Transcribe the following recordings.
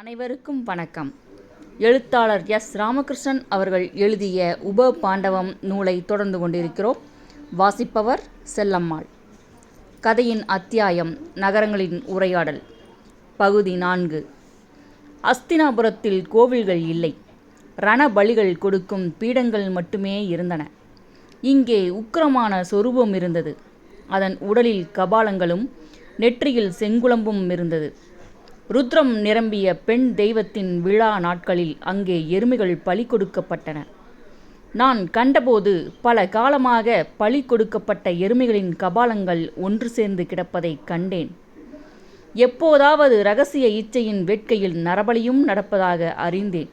அனைவருக்கும் வணக்கம். எழுத்தாளர் எஸ். ராமகிருஷ்ணன் அவர்கள் எழுதிய உப பாண்டவம் நூலை தொடர்ந்து கொண்டிருக்கிறோம். வாசிப்பவர் செல்லம்மாள். கதையின் அத்தியாயம் நகரங்களின் உரையாடல். பகுதி நான்கு. அஸ்தினாபுரத்தில் கோவில்கள் இல்லை. ரணபலிகள் கொடுக்கும் பீடங்கள் மட்டுமே இருந்தன. இங்கே உக்கிரமான சொரூபம் இருந்தது. அதன் உடலில் கபாலங்களும் நெற்றியில் செங்குளம்பும் இருந்தது. ருத்ரம் நிரம்பிய பெண் தெய்வத்தின் விழா நாட்களில் அங்கே எருமைகள் பலி கொடுக்கப்பட்டன. நான் கண்டபோது பல காலமாக பலி கொடுக்கப்பட்ட எருமைகளின் கபாலங்கள் ஒன்று சேர்ந்து கிடப்பதைக் கண்டேன். எப்போதாவது ரகசிய இச்சையின் வேட்கையில் நரபலியும் நடப்பதாக அறிந்தேன்.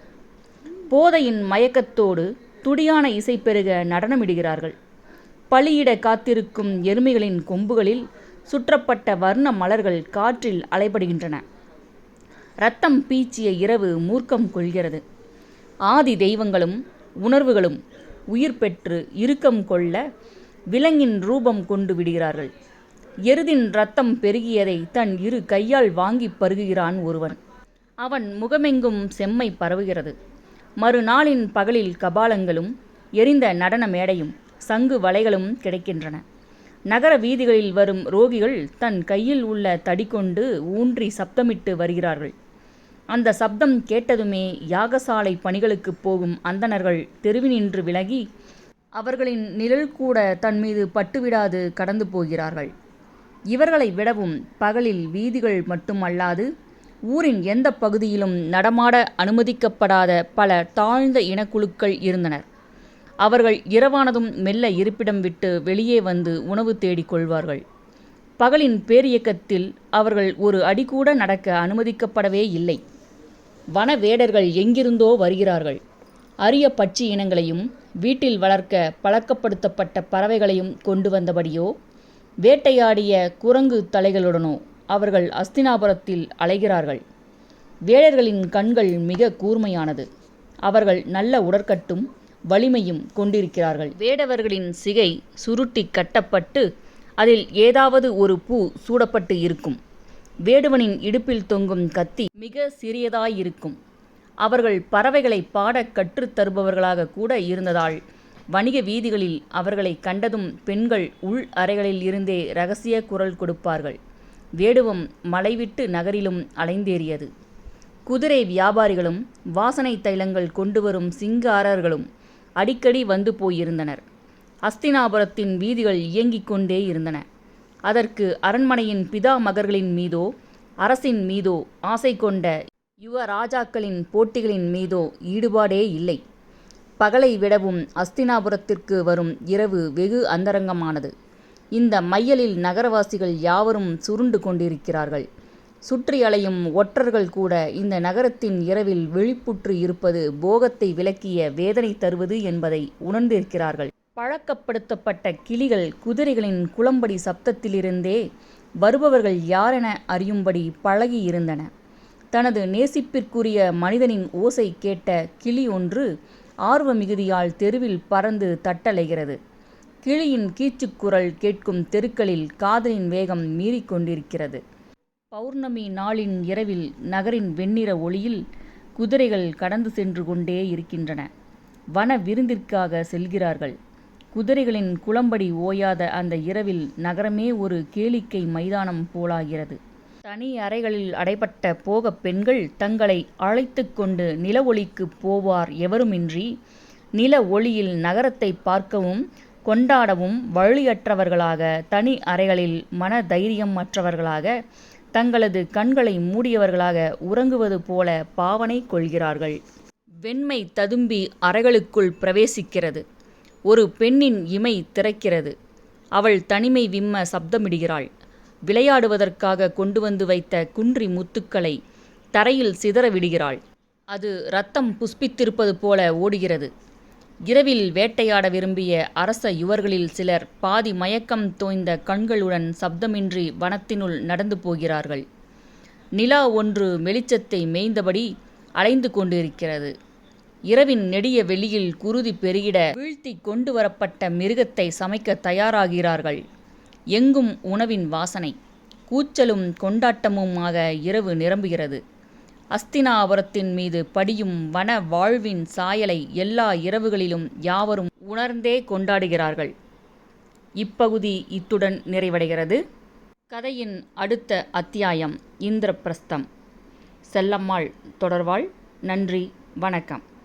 போதையின் மயக்கத்தோடு துடியான இசை பெருக நடனமிடுகிறார்கள். பலியிட காத்திருக்கும் எருமைகளின் கொம்புகளில் சுற்றப்பட்ட வர்ண மலர்கள் காற்றில் அலைபடுகின்றன. ரத்தம் பீச்சிய இரவு மூர்க்கம் கொள்கிறது. ஆதி தெய்வங்களும் உணர்வுகளும் உயிர் பெற்று இறுக்கம் கொள்ள விலங்கின் ரூபம் கொண்டு விடுகிறார்கள். எருதின் ரத்தம் பெருகியதை தன் இரு கையால் வாங்கி பருகுகிறான் ஒருவன். அவன் முகமெங்கும் செம்மை பரவுகிறது. மறுநாளின் பகலில் கபாலங்களும் எரிந்த நடன மேடையும் சங்கு வலைகளும் கிடைக்கின்றன. நகர வீதிகளில் வரும் ரோகிகள் தன் கையில் உள்ள தடி கொண்டு ஊன்றி சப்தமிட்டு வருகிறார்கள். அந்த சப்தம் கேட்டதுமே யாகசாலை பணிகளுக்கு போகும் அந்தணர்கள் தெருவினின்று விலகி அவர்களின் நிழல் கூட தன் மீது பட்டுவிடாது கடந்து போகிறார்கள். இவர்களை விடவும் பகலில் வீதிகள் மட்டுமல்லாது ஊரின் எந்த பகுதியிலும் நடமாட அனுமதிக்கப்படாத பல தாழ்ந்த இனக்குழுக்கள் இருந்தனர். அவர்கள் இரவானதும் மெல்ல இருப்பிடம் விட்டு வெளியே வந்து உணவு தேடிக் கொள்வார்கள். பகலின் பேரியக்கத்தில் அவர்கள் ஒரு அடி கூட நடக்க அனுமதிக்கப்படவே இல்லை. வன வேடர்கள் எங்கிருந்தோ வருகிறார்கள். அரிய பட்சி இனங்களையும் வீட்டில் வளர்க்க பழக்கப்படுத்தப்பட்ட பறவைகளையும் கொண்டு வந்தபடியோ வேட்டையாடிய குரங்கு தலைகளுடனோ அவர்கள் அஸ்தினாபுரத்தில் அலைகிறார்கள். வேடர்களின் கண்கள் மிக கூர்மையானது. அவர்கள் நல்ல உடற்கட்டும் வலிமையும் கொண்டிருக்கிறார்கள். வேடவர்களின் சிகை சுருட்டி கட்டப்பட்டு அதில் ஏதாவது ஒரு பூ சூடப்பட்டு இருக்கும். வேடுவனின் இடுப்பில் தொங்கும் கத்தி மிக சிறியதாயிருக்கும். அவர்கள் பறவைகளை பாடக் கற்றுத் தருபவர்களாக கூட இருந்ததால் வணிக வீதிகளில் அவர்களை கண்டதும் பெண்கள் உள் அறைகளில் இருந்தே ரகசிய குரல் கொடுப்பார்கள். வேடுவம் மலைவிட்டு நகரிலும் அலைந்தேறியது. குதிரை வியாபாரிகளும் வாசனை தைலங்கள் கொண்டு வரும் சிங்காரர்களும் அடிக்கடி வந்து போயிருந்தனர். அஸ்தினாபுரத்தின் வீதிகள் இயங்கிக் கொண்டே இருந்தன. அதற்கு அரண்மனையின் பிதா மகர்களின் மீதோ அரசின் மீதோ ஆசை கொண்ட யுவ ராஜாக்களின் போட்டிகளின் மீதோ ஈடுபாடே இல்லை. பகலை விடவும் அஸ்தினாபுரத்திற்கு வரும் இரவு வெகு அந்தரங்கமானது. இந்த மையலில் நகரவாசிகள் யாவரும் சுருண்டு கொண்டிருக்கிறார்கள். சுற்றி அலையும் ஒற்றர்கள் கூட இந்த நகரத்தின் இரவில் விழிப்புற்று இருப்பது போகத்தை விலக்கிய வேதனை தருவது என்பதை உணர்ந்திருக்கிறார்கள். பழக்கப்படுத்தப்பட்ட கிளிகள் குதிரைகளின் குளம்படி சப்தத்திலிருந்தே வருபவர்கள் யாரென அறியும்படி பழகியிருந்தன. தனது நேசிப்பிற்குரிய மனிதனின் ஓசை கேட்ட கிளி ஒன்று ஆர்வ மிகுதியால் தெருவில் பறந்து தட்டலைகிறது. கிளியின் கீச்சுக்குரல் கேட்கும் தெருக்களில் காதலின் வேகம் மீறிக்கொண்டிருக்கிறது பௌர்ணமி நாளின் இரவில் நகரின் வெண்ணிற ஒளியில் குதிரைகள் கடந்து சென்று கொண்டே இருக்கின்றன. வன விருந்திற்காக செல்கிறார்கள். குதிரைகளின் குளம்படி ஓயாத அந்த இரவில் நகரமே ஒரு கேளிக்கை மைதானம் போலாகிறது. தனி அறைகளில் அடைபட்ட போக பெண்கள் தங்களை அழைத்து கொண்டு நில ஒளிக்கு போவார் எவருமின்றி நில ஒளியில் நகரத்தை பார்க்கவும் கொண்டாடவும் வழியற்றவர்களாக தனி அறைகளில் மன தைரியம் அற்றவர்களாக தங்களது கண்களை மூடியவர்களாக உறங்குவது போல பாவனை கொள்கிறார்கள். வெண்மை ததும்பி அறைகளுக்குள் பிரவேசிக்கிறது. ஒரு பெண்ணின் இமை திறக்கிறது. அவள் தனிமை விம்ம சப்தமிடுகிறாள். விளையாடுவதற்காக கொண்டு வந்து வைத்த குன்றி முத்துக்களை தரையில் சிதற விடுகிறாள். அது ரத்தம் புஷ்பித்திருப்பது போல ஓடுகிறது. இரவில் வேட்டையாட விரும்பிய அரச யுவர்களில் சிலர் பாதி மயக்கம் தோய்ந்த கண்களுடன் சப்தமின்றி வனத்தினுள் நடந்து போகிறார்கள். நிலா ஒன்று வெளிச்சத்தை மேய்ந்தபடி அலைந்து கொண்டிருக்கிறது. இரவின் நெடிய வெளியில் குருதி பெருகிட வீழ்த்தி கொண்டு வரப்பட்ட மிருகத்தை சமைக்க தயாராகிறார்கள். எங்கும் உணவின் வாசனை கூச்சலும் கொண்டாட்டமுமாக இரவு நிரம்புகிறது. அஸ்தினாபுரத்தின் மீது படியும் வன வாழ்வின் சாயலை எல்லா இரவுகளிலும் யாவரும் உணர்ந்தே கொண்டாடுகிறார்கள். இப்பகுதி இத்துடன் நிறைவடைகிறது. கதையின் அடுத்த அத்தியாயம் இந்திரபிரஸ்தம் செல்லம்மாள் தொடர்வாள். நன்றி வணக்கம்.